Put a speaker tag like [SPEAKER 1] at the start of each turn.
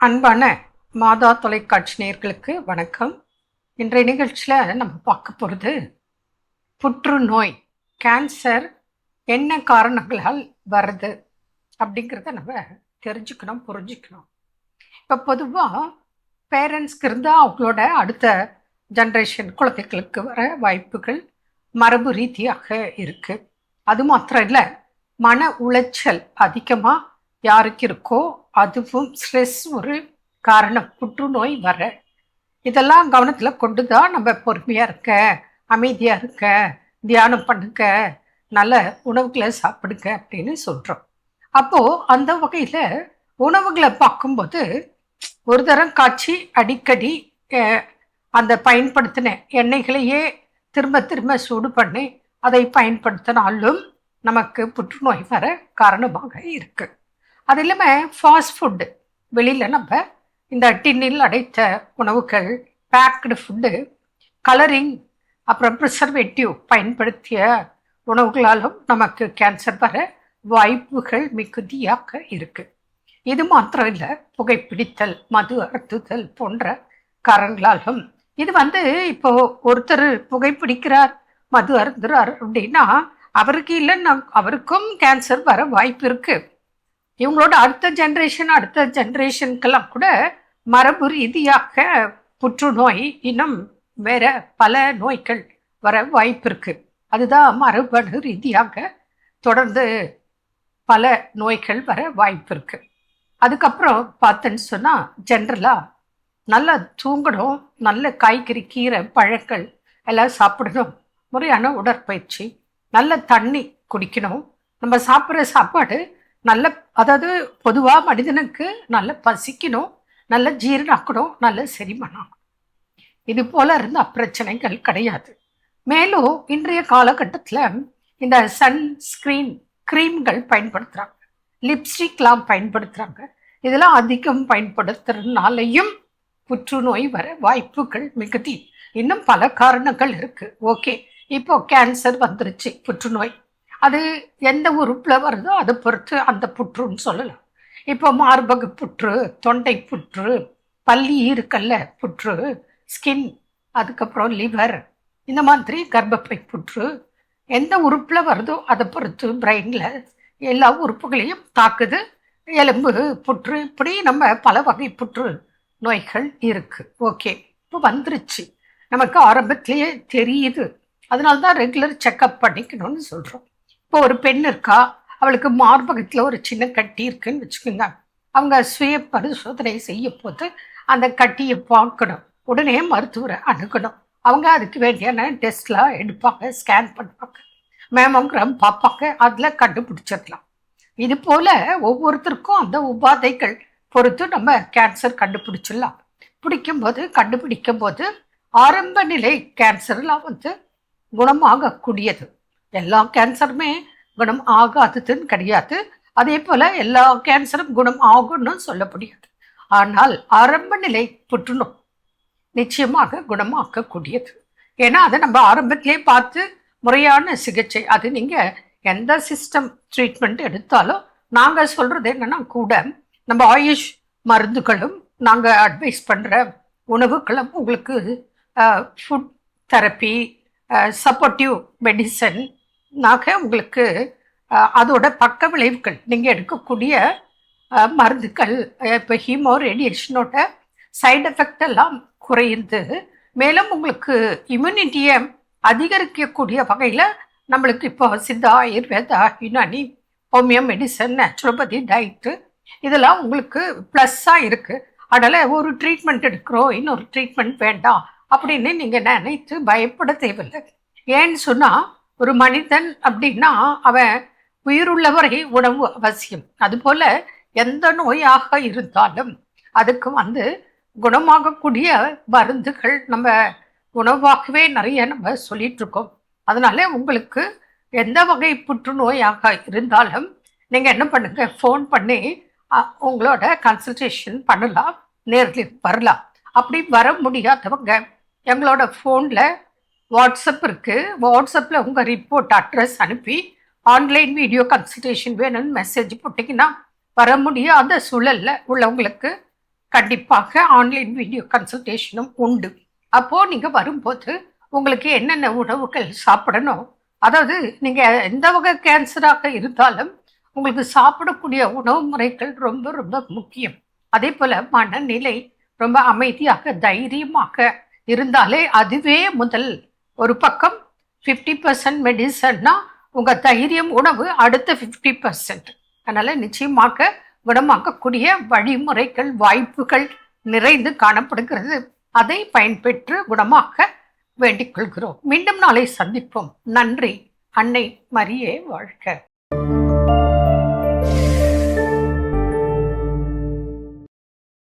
[SPEAKER 1] அன்பான மாதா தொலைக்காட்சி நேர்களுக்கு வணக்கம். இன்றைய நிகழ்ச்சியில் நம்ம பார்க்க போகிறது புற்றுநோய் கேன்சர் என்ன காரணங்களால் வருது அப்படிங்கிறத நம்ம தெரிஞ்சுக்கணும் புரிஞ்சுக்கணும். இப்போ பொதுவாக பேரண்ட்ஸ்க்கு இருந்தால் அவங்களோட அடுத்த ஜென்ரேஷன் குழந்தைகளுக்கு வர வாய்ப்புகள் மரபு ரீதியாக இருக்குது அது மாத்திரம் இல்லை மன உளைச்சல் அதிகமாக யாருக்கு இருக்கோ அதுவும் ஸ்ட்ரெஸ் ஒரு காரணம். புற்றுநோய் வர. இதெல்லாம் கவனத்தில் கொண்டு தான் நம்ம பொறுமையாக இருக்க அமைதியாக இருக்க தியானம் பண்ணுங்க நல்ல உணவுகளை சாப்பிடுங்க அப்படின்னு சொல்கிறோம் அப்போது அந்த வகையில் உணவுகளை பார்க்கும்போது ஒரு தரம் காய்ச்சி அடிக்கடி அந்த பயன்படுத்தின எண்ணெய்களையே திரும்ப திரும்ப சூடு பண்ணி அதை பயன்படுத்தினாலும் நமக்கு புற்றுநோய் வர காரணமாக இருக்குது அது இல்லாமல் ஃபாஸ்ட் ஃபுட்டு வெளியில் நம்ம இந்த டின்னில் அடைத்த உணவுகள் பேக்டு ஃபுட்டு கலரிங் அப்புறம் ப்ரிசர்வேட்டிவ் பயன்படுத்திய உணவுகளாலும் நமக்கு கேன்சர் வர வாய்ப்புகள் மிகுதியாக இருக்குது இது மாத்திரம் இல்லை புகைப்பிடித்தல் மது அறுத்துதல் போன்ற காரணங்களாலும். இது வந்து இப்போ ஒருத்தர் புகைப்பிடிக்கிறார் மது அருந்துறார் அப்படின்னா அவருக்கு இல்லைன்னா அவருக்கும் கேன்சர் வர வாய்ப்பு இருக்குது இவங்களோட அடுத்த ஜென்ரேஷன் அடுத்த ஜென்ரேஷனுக்கெல்லாம் கூட மரபு ரீதியாக புற்றுநோய் இன்னும் வேற பல நோய்கள் வர வாய்ப்பு இருக்கு அதுதான் மரபணு ரீதியாக தொடர்ந்து பல நோய்கள் வர வாய்ப்பு இருக்கு அதுக்கப்புறம் பார்த்தேன்னு சொன்னால் ஜென்ரலாக நல்லா தூங்கணும் நல்ல காய்கறி கீரை பழங்கள் எல்லாம் சாப்பிடணும். முறையான உடற்பயிற்சி நல்ல தண்ணி குடிக்கணும். நம்ம சாப்பிட்ற சாப்பாடு நல்ல அதாவது பொதுவாக மனிதனுக்கு நல்ல பசிக்கணும் நல்ல ஜீரணாக்கணும் நல்ல செரிமணம் இது போல இருந்த பிரச்சனைகள் கிடையாது. மேலும் இன்றைய காலகட்டத்தில் இந்த சன்ஸ்கிரீன் க்ரீம்கள் பயன்படுத்துகிறாங்க லிப்ஸ்டிக்லாம் பயன்படுத்துகிறாங்க இதெல்லாம் அதிகம் பயன்படுத்துறதுனாலையும் புற்றுநோய் வர வாய்ப்புகள் மிகுதி. இன்னும் பல காரணங்கள் இருக்குது ஓகே இப்போ கேன்சர் வந்துருச்சு புற்றுநோய். அது எந்த உறுப்பில் வருதோ அதை பொறுத்து அந்த புற்றுன்னு சொல்லலாம். இப்போ மார்பக புற்று தொண்டை புற்று பள்ளி இருக்கல்ல புற்று ஸ்கின் அதுக்கப்புறம் லிவர் இந்த மாதிரி கர்ப்பப்பை புற்று எந்த உறுப்பில் வருதோ அதை பொறுத்து பிரெயினில் எல்லா உறுப்புகளையும் தாக்குது. எலும்பு புற்று இப்படி நம்ம பல வகை புற்று நோய்கள் இருக்குது ஓகே இப்போ வந்துருச்சு. நமக்கு ஆரம்பத்திலேயே தெரியுது. அதனால தான் ரெகுலர் செக்கப் பண்ணிக்கணும்னு சொல்கிறோம் இப்போ ஒரு பெண் இருக்கா? அவளுக்கு மார்பகத்தில் ஒரு சின்ன கட்டி இருக்குன்னு வச்சுக்கோங்க. அவங்க சுய பரிசோதனை செய்ய போது அந்த கட்டியை பார்க்கணும். உடனே மருத்துவரை அணுகணும். அவங்க அதுக்கு வேண்டியான டெஸ்ட்லாம் எடுப்பாங்க ஸ்கேன் பண்ணுவாங்க. மேமோகிராம் பார்ப்பாங்க. அதில் கண்டுபிடிச்சிடலாம். இது போல் ஒவ்வொருத்தருக்கும் அந்த உபாதைகள் பொறுத்து நம்ம கேன்சர் கண்டுபிடிச்சிடலாம். பிடிக்கும்போது கண்டுபிடிக்கும் போது ஆரம்ப நிலை கேன்சர்லாம் வந்து குணமாகக்கூடியது. எல்லா கேன்சருமே குணம் ஆகாததுன்னு கிடையாது. அதே போல் எல்லா கேன்சரும் குணம் ஆகும்னு சொல்ல முடியாது. ஆனால் ஆரம்ப நிலை புற்றுநோய் நிச்சயமாக குணமாக்கக்கூடியது. ஏன்னா அதை நம்ம ஆரம்பத்திலே பார்த்து முறையான சிகிச்சை அது நீங்கள் எந்த சிஸ்டம் ட்ரீட்மெண்ட் எடுத்தாலும் நாங்கள் சொல்கிறது என்னன்னா கூட நம்ம ஆயுஷ் மருந்துகளும் நாங்கள் அட்வைஸ் பண்ணுற உணவுகளும் உங்களுக்கு ஃபுட் தெரப்பி சப்போர்ட்டிவ் மெடிசன் நாக உங்களுக்கு அதோட பக்க விளைவுகள். நீங்கள் எடுக்கக்கூடிய மருந்துகள் இப்போ ஹீமோ ரேடியேஷனோட சைடு எஃபெக்ட் எல்லாம் குறையுது மேலும் உங்களுக்கு இம்யூனிட்டியை அதிகரிக்கக்கூடிய வகையில் நம்மளுக்கு இப்போ Siddha Ayurveda Unani homeo medicine naturopathy diet இதெல்லாம் உங்களுக்கு ப்ளஸ்ஸாக இருக்குது அதனால் ஒரு ட்ரீட்மெண்ட் எடுக்கிறோம் இன்னொரு ட்ரீட்மெண்ட் வேண்டாம் அப்படின்னு நீங்கள் நினைத்து பயப்பட தேவையில்லை. ஏன்னு சொன்னால் ஒரு மனிதன் அப்படின்னா அவன் உயிருள்ளவரை உணவு அவசியம். அதுபோல் எந்த நோயாக இருந்தாலும் அதுக்கு வந்து குணமாகக்கூடிய மருந்துகள் நம்ம உணவாகவே நிறைய நம்ம சொல்லிட்டு இருக்கோம் அதனால உங்களுக்கு எந்த வகை புற்றுநோயாக இருந்தாலும் நீங்கள் என்ன பண்ணுங்க ஃபோன் பண்ணி உங்களோட கன்சல்டேஷன் பண்ணலாம் நேரில் வரலாம். அப்படி வர முடியாதவங்க எங்களோட ஃபோனில் வாட்ஸ்அப் இருக்குது வாட்ஸ்அப்பில் உங்கள் ரிப்போர்ட் அட்ரஸ் அனுப்பி ஆன்லைன் வீடியோ கன்சல்டேஷன் வேணும்னு மெசேஜ் போட்டிங்கன்னா வர முடியாத சூழலில் உள்ளவங்களுக்கு கண்டிப்பாக ஆன்லைன் வீடியோ கன்சல்டேஷனும் உண்டு. அப்போது நீங்கள் வரும்போது உங்களுக்கு என்னென்ன உணவுகள் சாப்பிடணும்? அதாவது நீங்கள் எந்த வகை கேன்சராக இருந்தாலும் உங்களுக்கு சாப்பிடக்கூடிய உணவு முறைகள் ரொம்ப ரொம்ப முக்கியம். அதே போல் மனநிலை ரொம்ப அமைதியாக தைரியமாக இருந்தாலே அதுவே முதல் ஒரு பக்கம் ஃபிஃப்டி பர்சன்ட் மெடிசன்னா உங்கள் தைரியம் உணவு அடுத்த ஃபிஃப்டி பர்சன்ட் அதனால் நிச்சயமாக குணமாக்கக்கூடிய வழிமுறைகள் வாய்ப்புகள் நிறைந்து காணப்படுகிறது. அதை பயன்பெற்று குணமாக்க வேண்டிக் கொள்கிறோம். மீண்டும் நாளை சந்திப்போம். நன்றி. அன்னை மரியே வாழ்க.